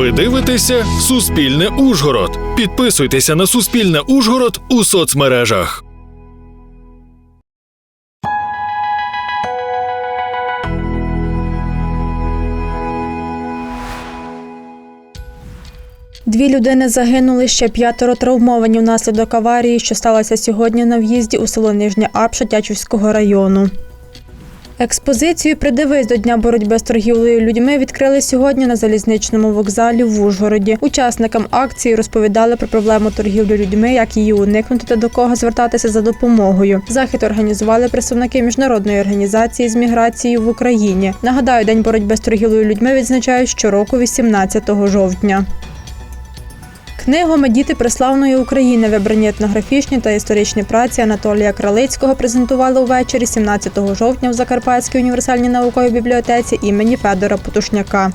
Ви дивитеся Суспільне Ужгород. Підписуйтеся на Суспільне Ужгород у соцмережах. Дві людини загинули, ще п'ятеро травмовані внаслідок аварії, що сталося сьогодні на в'їзді у село Нижня Апша Тячівського району. Експозицію Придивись до Дня боротьби з торгівлею людьми відкрили сьогодні на залізничному вокзалі в Ужгороді. Учасникам акції розповідали про проблему торгівлі людьми, як її уникнути та до кого звертатися за допомогою. Захід організували представники міжнародної організації з міграцією в Україні. Нагадаю, день боротьби з торгівлею людьми відзначають щороку 18 жовтня. Книгами Діти преславної України вибрані етнографічні та історичні праці Анатолія Кралицького презентували увечері 17 жовтня в Закарпатській універсальній науковій бібліотеці імені Федора Потушняка.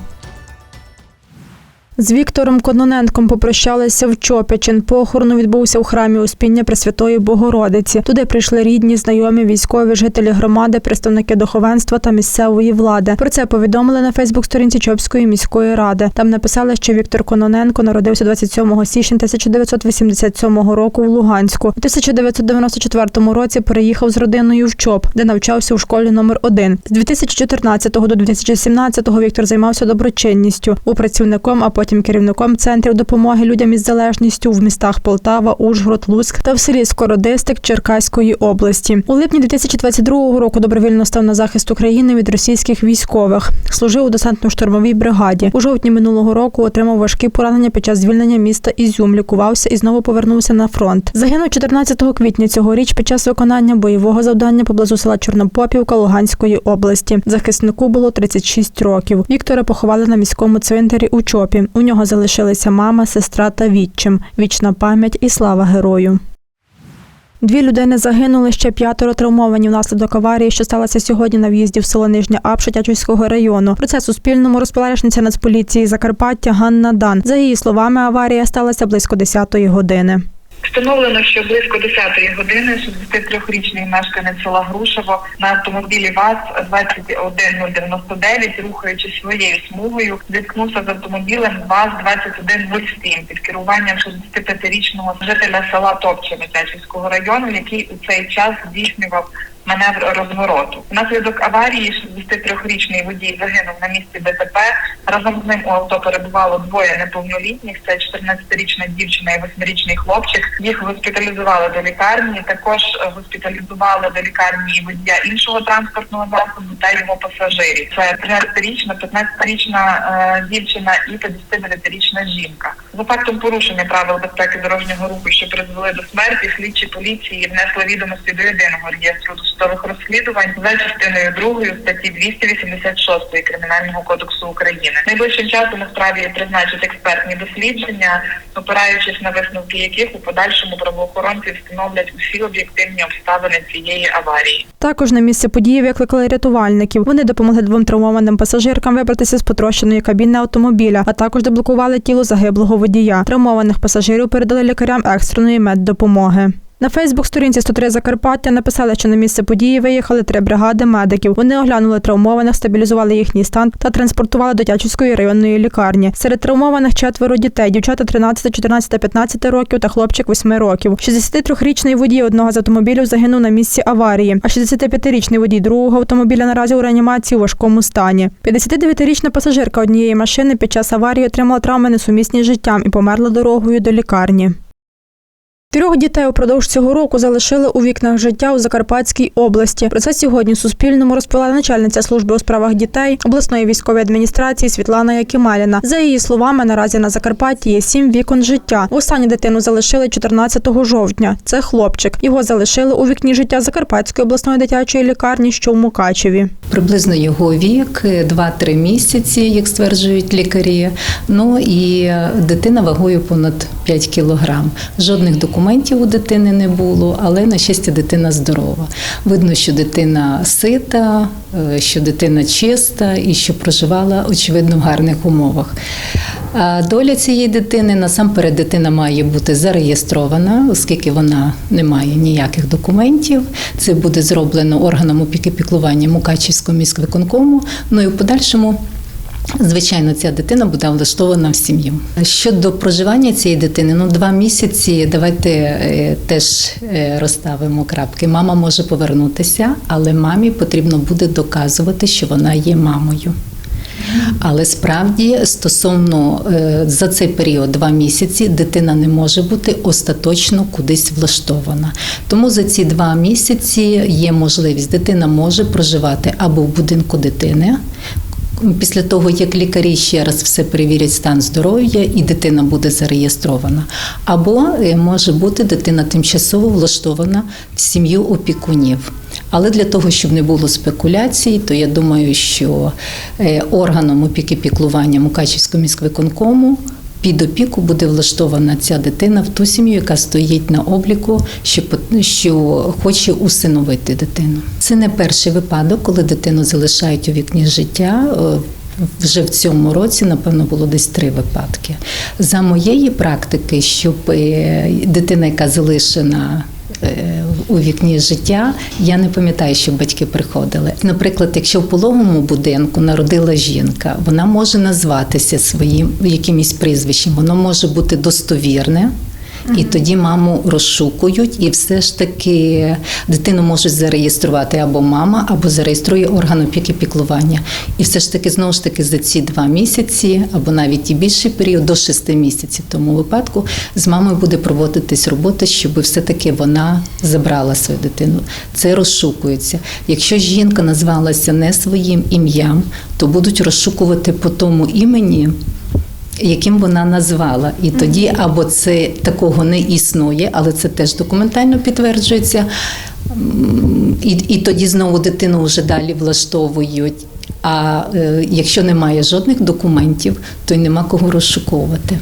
З Віктором Кононенком попрощалися в Чопячин. Похорон відбувся у храмі Успіння Пресвятої Богородиці. Туди прийшли рідні, знайомі, військові, жителі громади, представники духовенства та місцевої влади. Про це повідомили на Фейсбук-сторінці Чопської міської ради. Там написали, що Віктор Кононенко народився 27 січня 1987 року в Луганську. У 1994 році переїхав з родиною в Чоп, де навчався у школі номер 1 З 2014 до 2017 Віктор займався доброчинністю. Був працівником, а потім керівником центрів допомоги людям із залежністю в містах Полтава, Ужгород, Луцьк та в селі Скородистик Черкаської області. У липні 2022 року добровільно став на захист України від російських військових. Служив у десантно-штурмовій бригаді. У жовтні минулого року отримав важкі поранення під час звільнення міста Ізюм, лікувався і знову повернувся на фронт. Загинув 14 квітня цьогоріч під час виконання бойового завдання поблизу села Чорнопопівка Луганської області. Захиснику було 36 років. Віктора поховали на міському цвинтарі у Чопі. У нього залишилися мама, сестра та відчим. Вічна пам'ять і слава герою. Дві людини загинули, ще п'ятеро травмовані внаслідок аварії, що сталася сьогодні на в'їзді в село Нижня Апша Тячівського району. Про це Суспільному розповіла Нацполіції Закарпаття Ганна Дан. За її словами, аварія сталася близько 10-ї години. Встановлено, що близько 10-ї години 63-річний мешканець села Грушево на автомобілі ВАЗ 21099, рухаючись своєю смугою, зіткнувся з автомобілем ВАЗ 2107 під керуванням 65-річного жителя села Топчине Тячівського району, який у цей час здійснював маневр розвороту. Внаслідок аварії 63-річний водій загинув на місці ДТП. Разом з ним у авто перебувало двоє неповнолітніх. Це 14-річна дівчина і 8-річний хлопчик. Їх госпіталізували до лікарні. Також е, госпіталізували до лікарні водія іншого транспортного засобу та його пасажирів. Це 13-річна, 15-річна е, дівчина і 59-річна жінка. За фактом порушення правил безпеки дорожнього руху, що призвели до смерті, слідчі поліції внесли відомості до єдиного реєстру досудових розслідувань за частиною 2 статті 286 Кримінального кодексу України. Найближчим часом у справі призначать експертні дослідження, опираючись на висновки яких у подальшому правоохоронці встановлять усі об'єктивні обставини цієї аварії. Також на місце події викликали рятувальників. Вони допомогли двом травмованим пасажиркам вибратися з потрощеної кабіни автомобіля, а також деблокували тіло загиблого водія. Травмованих пасажирів передали лікарям екстреної меддопомоги. На Фейсбук-сторінці 103 Закарпаття написали, що на місце події виїхали три бригади медиків. Вони оглянули травмованих, стабілізували їхній стан та транспортували до Тячівської районної лікарні. Серед травмованих четверо дітей, дівчата 13, 14 та 15 років та хлопчик 8 років. 63-річний водій одного з автомобілів загинув на місці аварії, а 65-річний водій другого автомобіля наразі у реанімації у важкому стані. 59-річна пасажирка однієї машини під час аварії отримала травми несумісні з життям і померла дорогою до лікарні. Трьох дітей упродовж цього року залишили у вікнах життя у Закарпатській області. Про це сьогодні Суспільному розповіла начальниця служби у справах дітей обласної військової адміністрації Світлана Якималіна. За її словами, наразі на Закарпатті є сім вікон життя. Останню дитину залишили 14 жовтня. Це хлопчик. Його залишили у вікні життя Закарпатської обласної дитячої лікарні, що в Мукачеві. Приблизно його вік 2-3 місяці, як стверджують лікарі. Ну і дитина вагою понад 5 кілограм. Жодних документів у дитини не було, але на щастя, дитина здорова. Видно, що дитина сита, е, що дитина чиста і що проживала очевидно в гарних умовах. А Доля цієї дитини насамперед дитина має бути зареєстрована, оскільки вона не має ніяких документів. Це буде зроблено органом опіки піклування Мукачівського міськвиконкому. Ну і в подальшому Звичайно, ця дитина буде влаштована в сім'ю. Щодо проживання цієї дитини, ну два місяці. Давайте е, теж е, розставимо крапки. Мама може повернутися, але мамі потрібно буде доказувати, що вона є мамою. Але справді стосовно е, за цей період два місяці дитина не може бути остаточно кудись влаштована. Тому за ці два місяці є можливість, дитина може проживати або в будинку дитини. Після того, як лікарі ще раз все перевірять стан здоров'я, і дитина буде зареєстрована, або е, може бути дитина тимчасово влаштована в сім'ю опікунів. Але для того, щоб не було спекуляцій, то я думаю, що е, органом опіки піклування Мукачівського міськвиконкому під опіку буде влаштована ця дитина в ту сім'ю, яка стоїть на обліку, що, що хоче усиновити дитину. Це не перший випадок, коли дитину залишають у вікні життя. Е, Вже в цьому році, напевно, було десь три випадки. За моєї практики, щоб е, дитина, яка залишена у вікні життя, я не пам'ятаю, що батьки приходили. Наприклад, якщо в пологовому будинку народила жінка, вона може назватися своїм якимось прізвищем, воно може бути достовірне. І тоді маму розшукують, і все ж таки дитину можуть зареєструвати або мама, або зареєструє орган опіки піклування. І все ж таки, знову ж таки, за ці два місяці, або навіть і більший період, до шести місяців в тому випадку, з мамою буде проводитись робота, щоб все-таки вона забрала свою дитину. Це розшукується. Якщо жінка назвалася не своїм ім'ям, то будуть розшукувати по тому імені яким вона назвала. І тоді або це такого не існує, але це теж документально підтверджується. І, і тоді знову дитину вже далі влаштовують. А е, якщо немає жодних документів, то й нема кого розшуковувати.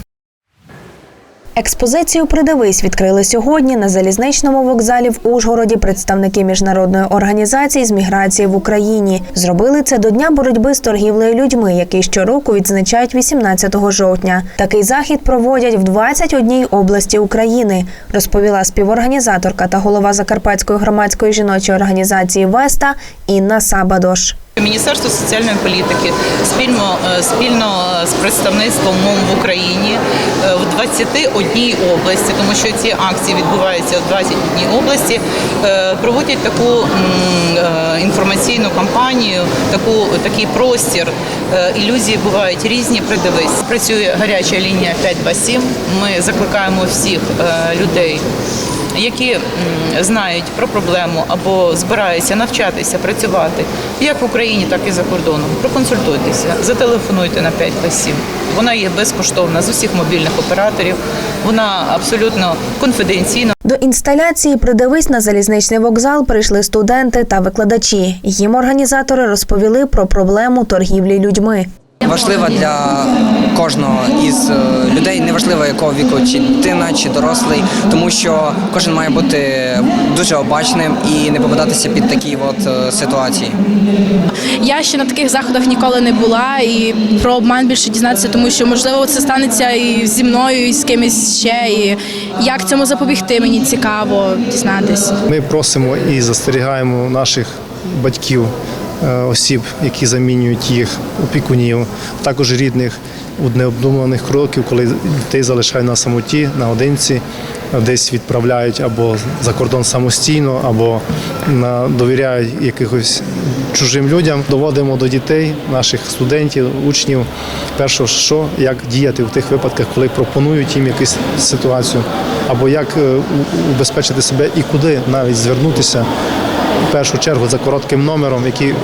Експозицію Придивись відкрили сьогодні на залізничному вокзалі в Ужгороді представники міжнародної організації з міграції в Україні. Зробили це до дня боротьби з торгівлею людьми, який щороку відзначають 18 жовтня. Такий захід проводять в 21 області України, розповіла співорганізаторка та голова Закарпатської громадської жіночої організації Веста Інна Сабадош. Міністерство соціальної політики спільно е, спільно з представництвом МОМ в Україні е, в 21 області, тому що ці акції відбуваються в 21 області, е, проводять таку інформаційну кампанію, таку такий простір. Ілюзії бувають різні. Придивись. Працює гаряча лінія 527. Ми закликаємо всіх людей які знають про проблему або збираються навчатися, працювати як в Україні, так і за кордоном. Проконсультуйтеся, зателефонуйте на 527. Вона є безкоштовна з усіх мобільних операторів. Вона абсолютно конфіденційна. До інсталяції Придивись на залізничний вокзал прийшли студенти та викладачі. Їм організатори розповіли про проблему торгівлі людьми. Важлива для кожного із е, людей, неважливо якого віку, чи дитина, чи дорослий, тому що кожен має бути дуже обачним і не попадатися під такі от е, ситуації. Я ще на таких заходах ніколи не була і про обман більше дізнатися, тому що можливо це станеться і зі мною, і з кимось ще. І як цьому запобігти, мені цікаво дізнатись. Ми просимо і застерігаємо наших батьків, осіб, які замінюють їх, опікунів, також рідних у необдуманих кроків, коли дітей залишають на самоті, наодинці, десь відправляють або за кордон самостійно, або на- довіряють якихось чужим людям. Доводимо до дітей, наших студентів, учнів, перше, що як діяти в тих випадках, коли пропонують їм якусь ситуацію, або як е, убезпечити себе і куди навіть звернутися в першу чергу за коротким номером, який е,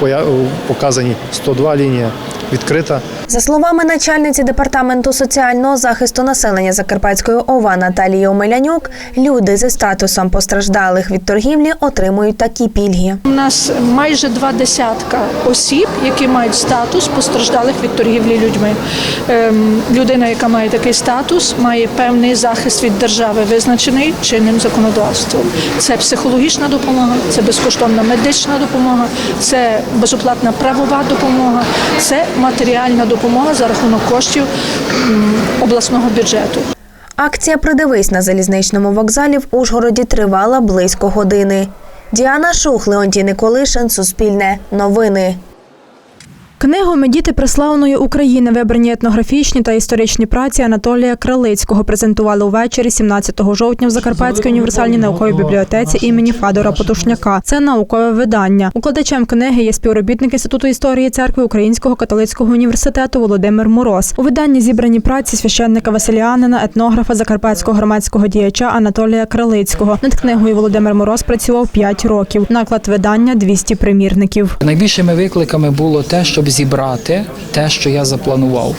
поя- показані 102 лінія відкрита. За словами начальниці департаменту соціального захисту населення Закарпатської ОВА Наталії Омелянюк, люди зі статусом постраждалих від торгівлі отримують такі пільги. У нас майже два десятка осіб, які мають статус постраждалих від торгівлі людьми. Ем, Людина, яка має такий статус, має певний захист від держави, визначений чинним законодавством. Це психологічна допомога, це безкоштовна медична допомога, це безоплатна правова допомога, це матеріальна допомога за рахунок коштів обласного бюджету. Акція Придивись на залізничному вокзалі в Ужгороді тривала близько години. Діана Шух, Леонтій Николишин, Суспільне, Новини. Книгу «Ми діти преславної України. Вибрані етнографічні та історичні праці Анатолія Кралицького презентували увечері 17 жовтня в Закарпатській універсальній науковій бібліотеці імені Федора Потушняка. Це наукове видання. Укладачем книги є співробітник Інституту історії церкви Українського католицького університету Володимир Мороз. У виданні зібрані праці священника Василіанина, етнографа закарпатського громадського діяча Анатолія Кралицького. Над книгою Володимир Мороз працював 5 років. Наклад видання 200 примірників. Найбільшими викликами було те, щоб зібрати те, що я запланував.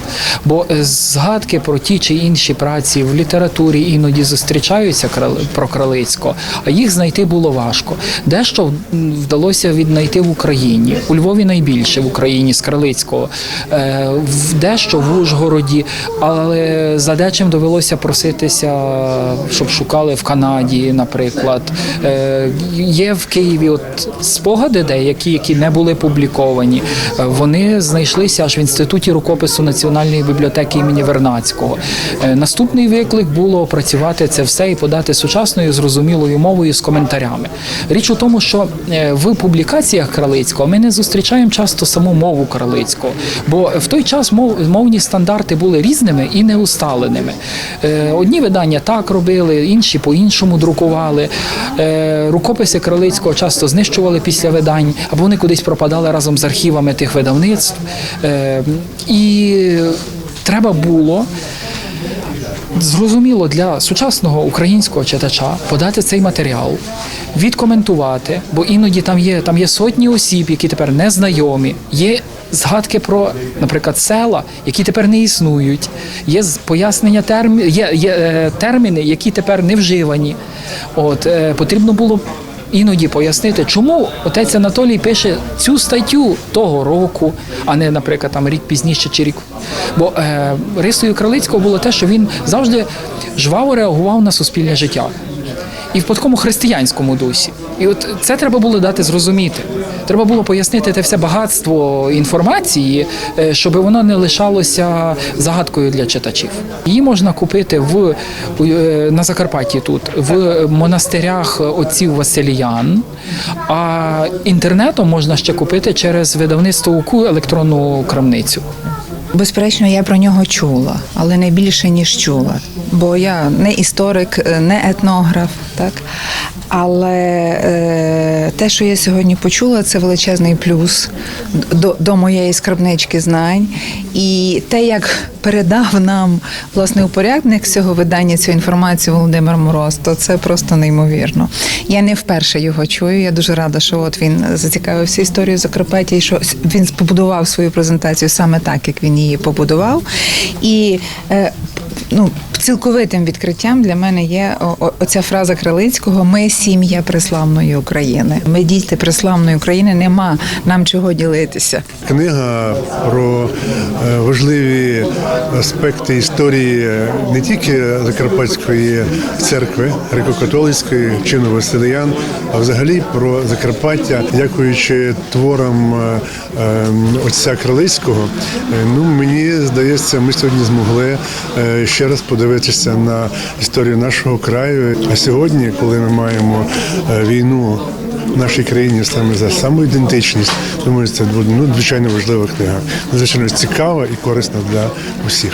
Бо е, згадки про ті чи інші праці в літературі іноді зустрічаються про Кралицького, а їх знайти було важко. Дещо вдалося віднайти в Україні. У Львові найбільше в Україні з Кралицького, е, дещо в Ужгороді, але за дечим довелося проситися, щоб шукали в Канаді, наприклад. Е, Є в Києві от спогади деякі, які не були публіковані. Е, Знайшлися аж в інституті рукопису Національної бібліотеки імені Вернацького. Е, Наступний виклик було опрацювати це все і подати сучасною зрозумілою мовою з коментарями. Річ у тому, що е, в публікаціях Кралицького ми не зустрічаємо часто саму мову Кралицького, бо в той час мов, мовні стандарти були різними і неусталеними. Е, Одні видання так робили, інші по-іншому друкували. Рукописи Кралицького часто знищували після видань, або вони кудись пропадали разом з архівами тих видавництв. Е, І треба було зрозуміло для сучасного українського читача подати цей матеріал, відкоментувати, бо іноді там є, там є сотні осіб, які тепер не знайомі. Є згадки про, наприклад, села, які тепер не існують. Є пояснення термі, є, є е, терміни, які тепер не вживані. От е, потрібно було. Іноді пояснити, чому отець Анатолій пише цю статтю того року, а не, наприклад, там рік пізніше чи рік. Бо е, рисою Кралицького було те, що він завжди жваво реагував на суспільне життя. І в такому християнському дусі. І от це треба було дати зрозуміти. Треба було пояснити те все багатство інформації, е, щоб воно не лишалося загадкою для читачів. Її можна купити в е, на Закарпатті тут, в монастирях отців Василіян, а інтернетом можна ще купити через видавництво УКУ електронну крамницю. Безперечно, я про нього чула, але не більше ніж чула. Бо я не історик, не етнограф, так але е, те, що я сьогодні почула, це величезний плюс до, до моєї скарбнички знань. І те, як передав нам власне упорядник цього видання цю інформацію Володимир Мороз, то це просто неймовірно. Я не вперше його чую. Я дуже рада, що от він зацікавився історією Закарпаття і що він побудував свою презентацію саме так, як він її побудував. І е, ну, цілковитим відкриттям для мене є оця фраза Крилицького Ми сім'я преславної України. Ми діти преславної України. Нема нам чого ділитися. Книга про е, важливі аспекти історії не тільки Закарпатської церкви, греко-католицької, чину Василиян, а взагалі про Закарпаття, дякуючи творам е, е, отця Кралицького. е, Ну мені здається, ми сьогодні змогли е, ще раз подивитися на історію нашого краю. А сьогодні, коли ми маємо е, війну в нашій країні саме за самоідентичність. Думаю, це буде ну, надзвичайно важлива книга, надзвичайно цікава і корисна для усіх.